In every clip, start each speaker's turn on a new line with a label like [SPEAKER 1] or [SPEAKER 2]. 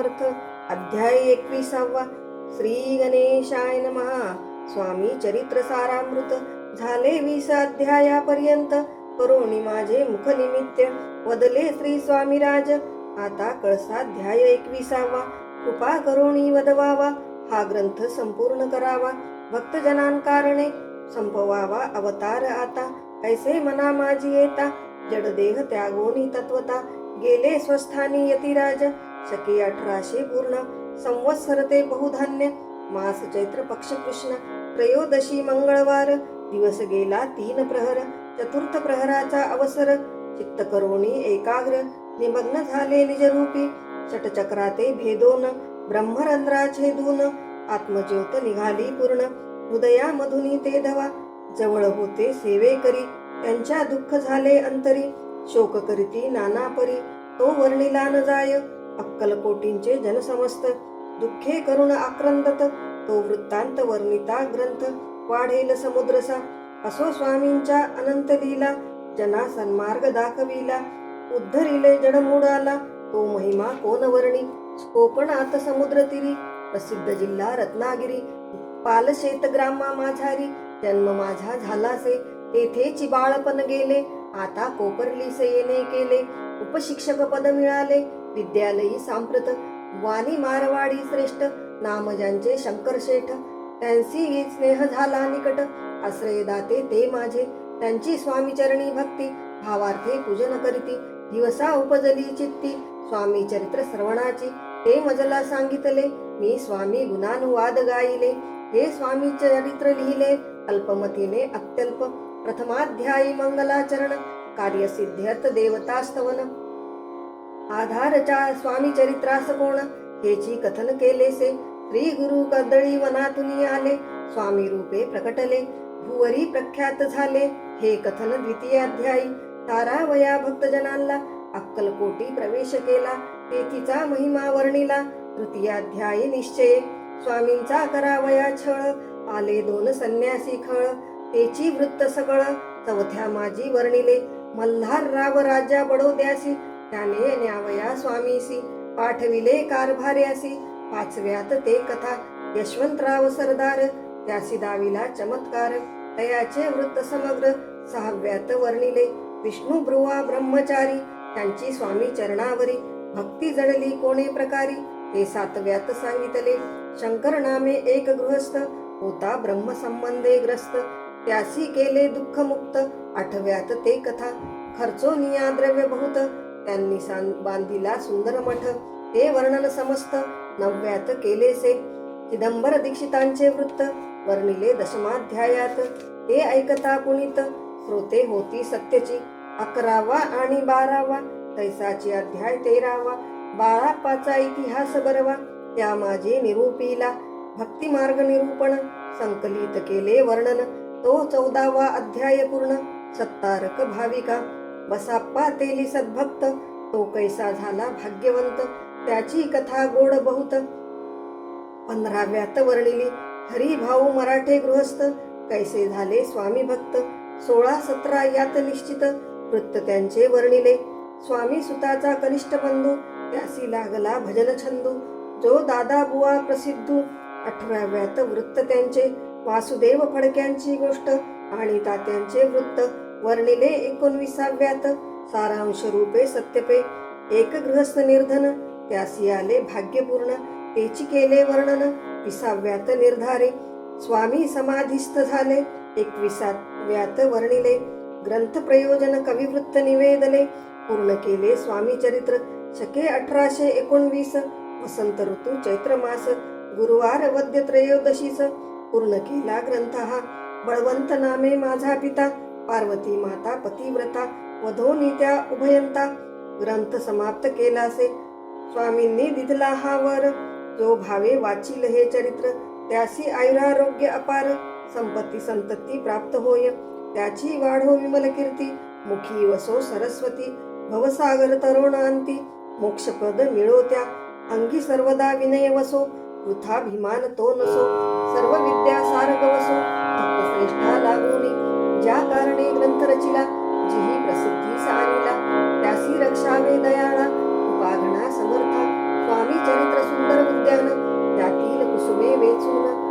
[SPEAKER 1] भावार्थ अध्याय एकविसावा. श्री गणेशाय नमः. स्वामी चरित्र सारामृत. झाले वीस अध्यायापर्यंत. करोणी माझे मुख निमित्त. वदले श्री स्वामीराज. आता कळसाध्याय एकविसावा. कृपा करोणी वदवावा. हा ग्रंथ संपूर्ण करावा. भक्तजनांकारणे संपवावा अवतार आता. ऐसे मना माझी येता? जडदेह त्यागोनी तत्वता. गेले स्वस्थानी यतिराज. शके अठराशे पूर्ण संवत्सर ते बहुधान्य मास चैत्र पक्ष कृष्ण त्रयोदशी मंगळवार दिवस गेला तीन प्रहर चतुर्थ प्रहराचा अवसर चित्त करोणी एकाग्र निमग्न झाले निजरूपी षटचक्राते भेदोन ब्रह्मरंध्रा छेदून आत्मज्योत निघाली पूर्ण हृदयामधुनी ते धवा जवळ होते सेवे करी त्यांच्या दुःख झाले अंतरी शोक करीती नाना परी तो वर्णिला न जाय अक्कलकोटींचे जनसमस्त. दुःखे करुण आक्रंदत तो वृत्तांत वर्णिता ग्रंथ वाढेल समुद्रसा. असो स्वामींच्या अनंत लीला जना सन्मार्ग दाखविला. उद्धरिले जडमुडाला तो महिमा कोण वर्णी? कोकणात समुद्र तिरी प्रसिद्ध जिल्हा रत्नागिरी. पालशेत ग्रामा माझारी जन्म माझा झालासे. तेथेची बाळपण गेले आता कोपरलीसे येणे केले. उपशिक्षक पद मिळाले विद्यालयी सांप्रत वाणी मारवाडी श्रेष्ठ नाम ज्यांचे शंकर शेठ. त्यांची स्नेह झाला निकट आश्रयदाते ते माझे. त्यांची स्वामीचरणी भक्ती भावार्थे पूजन करीती. दिवसा उपजली चित्ती स्वामी चरित्र श्रवणाची. ते मजला सांगितले मी स्वामी गुणानुवाद गायिले. हे स्वामी चरित्र लिहिले अल्पमतीने अत्यल्प. प्रथमाध्यायी मंगलाचरण कार्यसिद्ध्यर्थ देवतास्तवन. आधारच्या स्वामी चरित्रास कोण हेची कथन केलेसे. श्री गुरु कर्दळी वनातुनी आले स्वामी रूपे प्रकटले. भुवरी प्रख्यात झाले हे कथन द्वितीयाध्यायी तारावया भक्तजनांना अक्कलकोटी प्रवेश केला तेथीचा महिमा वर्णिला. तृतीयाध्यायी निश्चय. स्वामींचा करावया छळ आले दोन संन्यासी खळ. तेची वृत्त सगळ चौथ्या माझी वर्णिले. मल्हार राव राजा बडोद्यासी त्याने न्यावया स्वामीसी पाठविले कारभार्यासी पाचव्यात ते कथा यशवंतराव सरदार. त्यासी दाविला चमत्कार तयाचे वृत्त समग्र. सहाव्यात वर्णिले विष्णू ब्रुवा ब्रह्मचारी. त्यांची स्वामी चरणावरी भक्ती जडली कोणे प्रकारी. ते सातव्यात सांगितले शंकर नामे एक गृहस्थ. होता ब्रह्मसंबंधे ग्रस्त. त्यासी केले दुःख मुक्त आठव्यात ते कथा खर्चो निया द्रव्य बहुत त्यांनी बांधिला सुंदर मठ ते वर्णन समस्त. नवव्यात केलेसे चिदंबर दीक्षितांचे वृत्त वर्णिले दशमाध्यायात. ते ऐकता पुनीत श्रोते होती सत्यची. अकरावा आणि बारावा तैसाची अध्याय तेरावा. बाळापाचा इतिहास बरवा त्या माझे निरूपीला. भक्तिमार्ग निरूपण संकलित केले वर्णन. तो चौदावा अध्याय पूर्ण सत्तारक भाविका. बसाप्पा तेली सद्भक्त तो कैसा झाला भाग्यवंत त्याची कथा गोड बहुत. पंधराव्यात वर्णिली हरी भाऊ मराठे गृहस्थ कैसे झाले स्वामी भक्त सोळा सतरा यात निश्चित वृत्त त्यांचे वर्णिले. स्वामी सुताचा कनिष्ठ बंधू त्यासी लागला भजन छंदू जो दादा बुवा प्रसिद्धू. अठराव्यात वृत्त त्यांचे वासुदेव फडक्यांची गोष्ट आणि तात्यांचे वृत्त. वर्णिले एकोणविसाव्यात. सारांश रूपे सत्यपे. एक गृहस्थ निर्धन. त्यासी आले भाग्यपूर्ण. तेची केले वर्णन. विसाव्यात निर्धारे. स्वामी समाधिस्थ झाले. एकविसाव्यात वर्णिले. ग्रंथ प्रयोजन कविवृत्त निवेदने. पूर्ण केले स्वामी चरित्र. शके अठराशे एकोणवीस. वसंत ऋतू चैत्र मास. गुरुवार वद्य त्रयोदशीस. पूर्ण केला ग्रंथ हा बळवंत नामे माझा पिता. पार्वती माता पतिव्रता वधोनित्या उभयंता ग्रंथ समाप्त केलासे. स्वामींनी दिधला हा वर जो भावे वाचील हे चरित्र त्यासी आयुरारोग्य अपार संपत्ती संतती प्राप्त होय. त्याची वाढो हो विमल कीर्ती मुखी वसो सरस्वती भवसागर तरुण अंती मोक्षपद मिळो त्या अंगी सर्वदा विनय वसो वृथाभिमान तो नसो. सर्व विद्या सारग वसो भक्त श्रेष्ठा लागोनी. ज्या कारणे ग्रंथ रचिला जिही प्रसिद्धी सानिला त्यासी रक्षावे दयाळा उपागणा समर्था स्वामी चरित्र सुंदर उद्यान त्यातील कुसुमे वेचून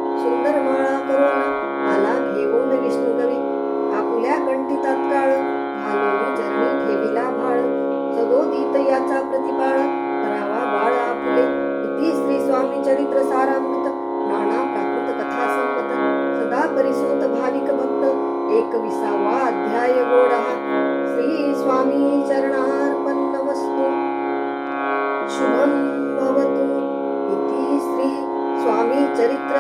[SPEAKER 1] शुभं भवतु इति श्री स्वामी चरित्र